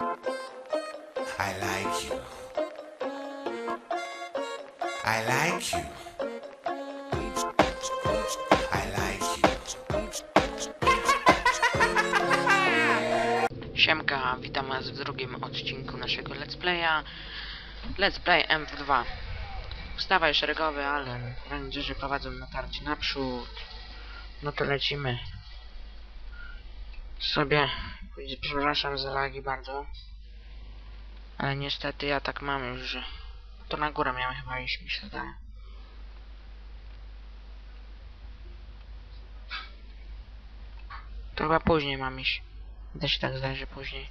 I like you. I like you. I like you. Siemka, witam was w drugim odcinku naszego Let's Playa Let's Play MW2 Wstawaj szeregowy, ale rangerzy prowadzą natarcie naprzód No to lecimy Sobie, przepraszam za lagi bardzo Ale niestety ja tak mam już, że To na górę miałem chyba iść, mi się To chyba później mam iść da się tak zdaje, że później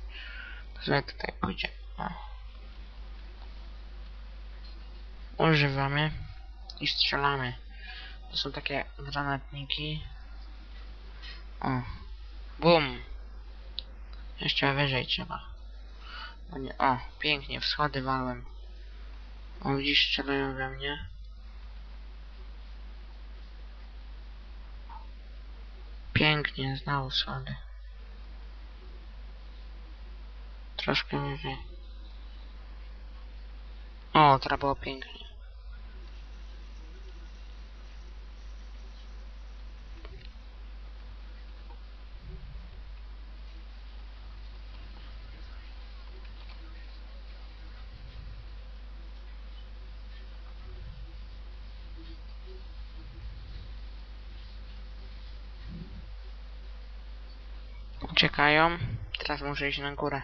sobie tutaj pójdzie. O. Używamy i strzelamy. To są takie granatniki. O. Bum. Jeszcze wyżej trzeba. O, nie. o pięknie, wschody walłem. O, widzisz, strzelają we mnie. Pięknie, znowu schody. Troszkę wyżej. O, teraz było pięknie. Uciekają. Teraz muszę iść na górę.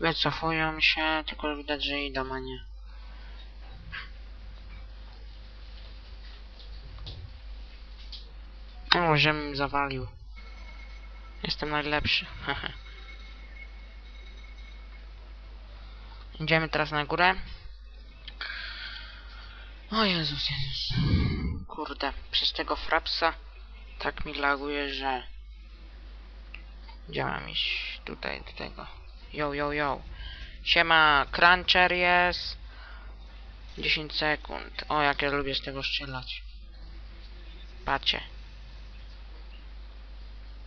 Wycofują się, tylko widać, że idą, a nie. O, żem zawalił. Jestem najlepszy. Idziemy teraz na górę. O Jezus, Jezus. Kurde, przez tego frapsa tak mi laguje, że... Gdzie mam iść? Tutaj, do tego. Yo, yo, yo. Siema, Cruncher jest. 10 sekund. O, jak ja lubię z tego strzelać. Patrzcie.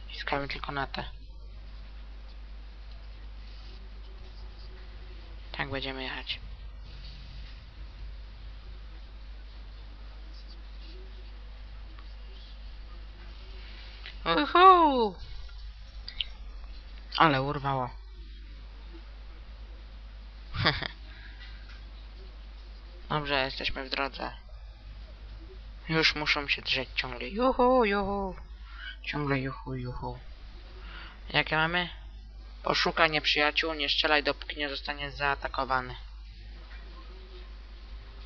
Ciskamy tylko na te. Tak będziemy jechać. Uhu! Ale urwało. Dobrze, jesteśmy w drodze. Już muszą się drzeć ciągle. Juhu, juhu. Ciągle juhu, juhu. Jakie mamy? Poszukaj nieprzyjaciół, nie strzelaj dopóki nie zostanie zaatakowany.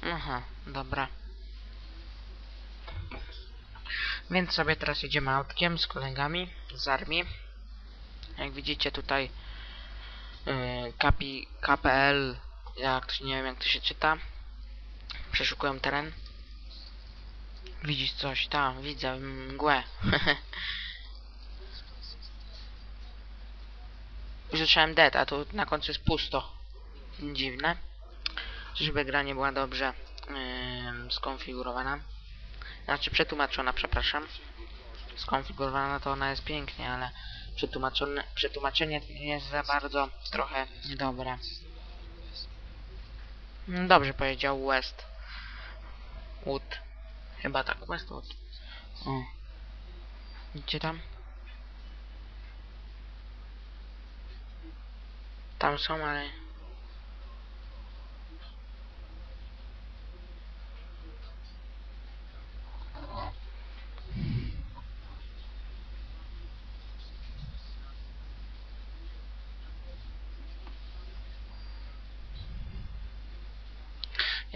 Aha, dobra. Więc sobie teraz jedziemy autkiem z kolegami z armii. Jak widzicie tutaj yy, kapi, KPL, jak nie wiem jak to się czyta. Przeszukują teren. Widzisz coś? Tam, widzę mgłę. Zacząłem dead, a tu na końcu jest pusto. Dziwne. Żeby gra nie była dobrze yy, skonfigurowana. Znaczy przetłumaczona, przepraszam. Skonfigurowana to ona jest pięknie, ale przetłumaczone, przetłumaczenie jest za bardzo trochę niedobre. Mm, Dobrze powiedział West. Wood. Chyba tak, Westwood. O. Idźcie tam? Tam są, ale...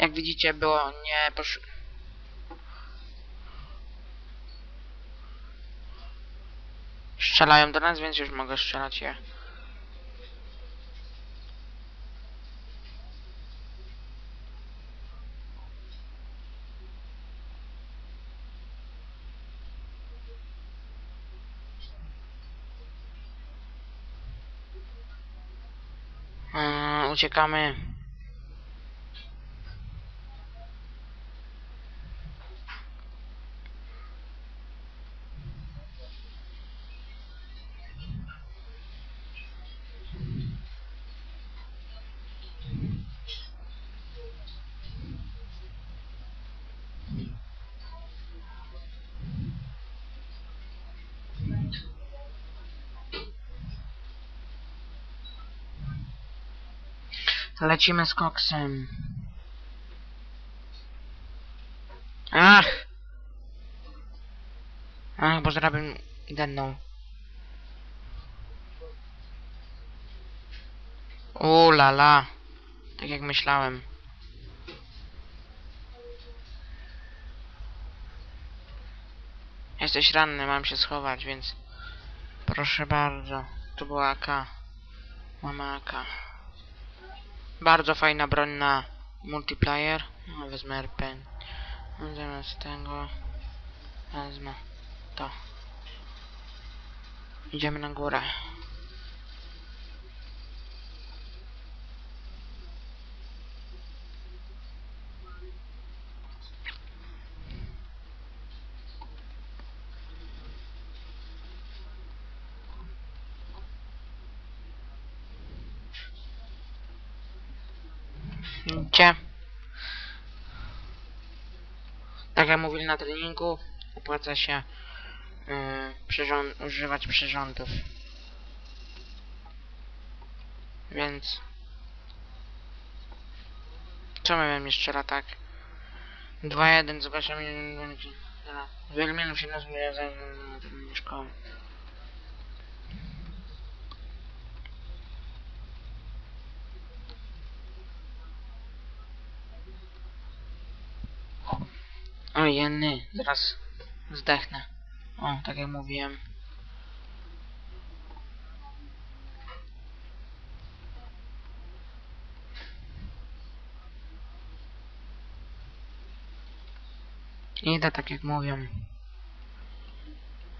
Jak widzicie, było nie posz... Strzelają do nas, więc już mogę strzelać je. Yy, uciekamy. To lecimy z koksem. Ach! Ach, bo zrobię jedną. U la. Tak jak myślałem. Jesteś ranny, mam się schować, więc proszę bardzo. Tu była AK. Mamy AK. Bardzo fajna broń na multiplayer. No, wezmę RP. Zamiast tego wezmę to. Idziemy na górę. Widzicie? Tak jak mówili na treningu, opłaca się yy, przyrząd- używać przyrządów. Więc... Co my mamy jeszcze tak? 2-1, zobaczymy... Wyeliminów się nazwę za szkoły. O jenny, zaraz zdechnę. O, tak jak mówiłem. Idę tak jak mówią.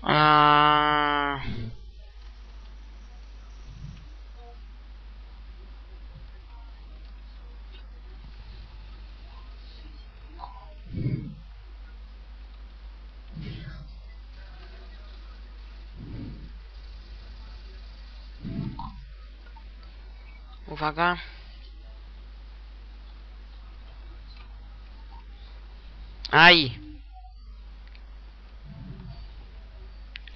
Aaaa. Uwaga. Aj!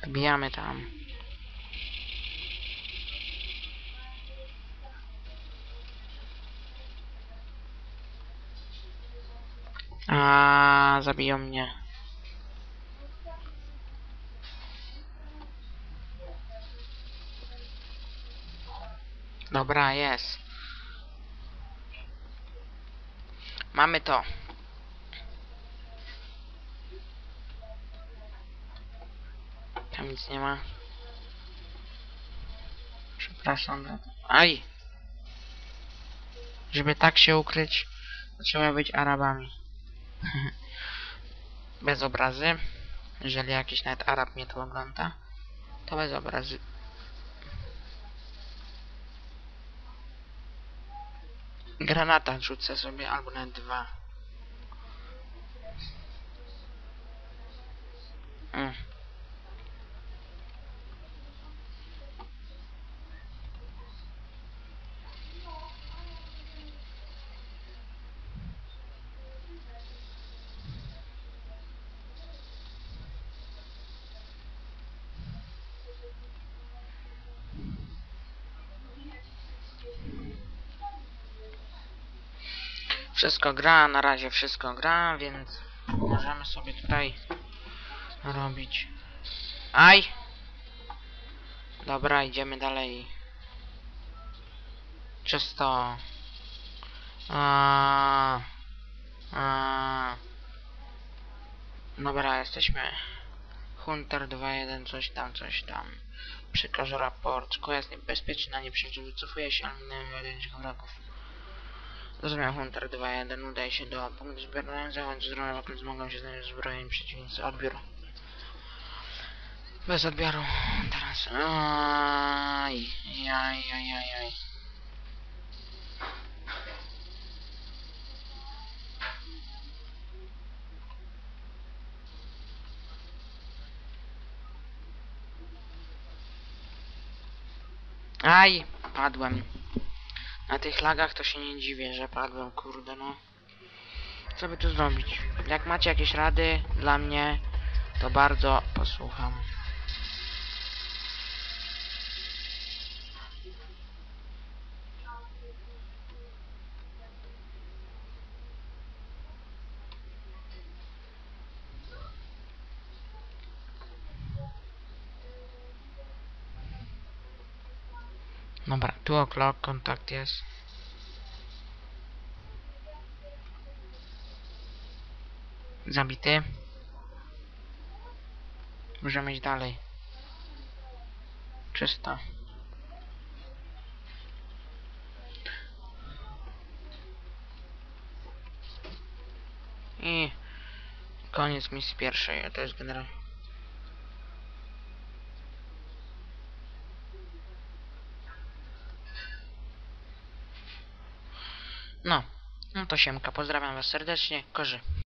Wbijamy tam. A zabiją mnie. Dobra, jest. Mamy to. Tam nic nie ma. Przepraszam. Aj! Żeby tak się ukryć, trzeba być Arabami. bez obrazy. Jeżeli jakiś nawet Arab mnie to ogląda, to bez obrazy. Granata rzucę sobie, albo nawet dwa. Wszystko gra, na razie wszystko gra, więc możemy sobie tutaj robić. Aj! Dobra, idziemy dalej. Czysto. A, a. Dobra, jesteśmy. Hunter 2.1, coś tam, coś tam. Przekaż raport. Szkoła jest niebezpieczna, nie wycofuje się, ale 11 wrogów. Zrozumiał Hunter 2.1, udaje się do punktu zbiorowego, zająć zdrowia, w okolicy mogą się znaleźć zbrojeni przeciwnicy. Odbiór. Bez odbioru. Teraz. Aj, jaj, jaj, jaj, jaj. Aj, padłem. Na tych lagach to się nie dziwię, że padłem, kurde no. Co by tu zrobić? Jak macie jakieś rady dla mnie, to bardzo posłucham. Dobra, tu o'clock, kontakt jest. Zabity. Możemy iść dalej. Czysto. I koniec misji pierwszej, to jest generał. No, no to siemka, pozdrawiam was serdecznie, korzy.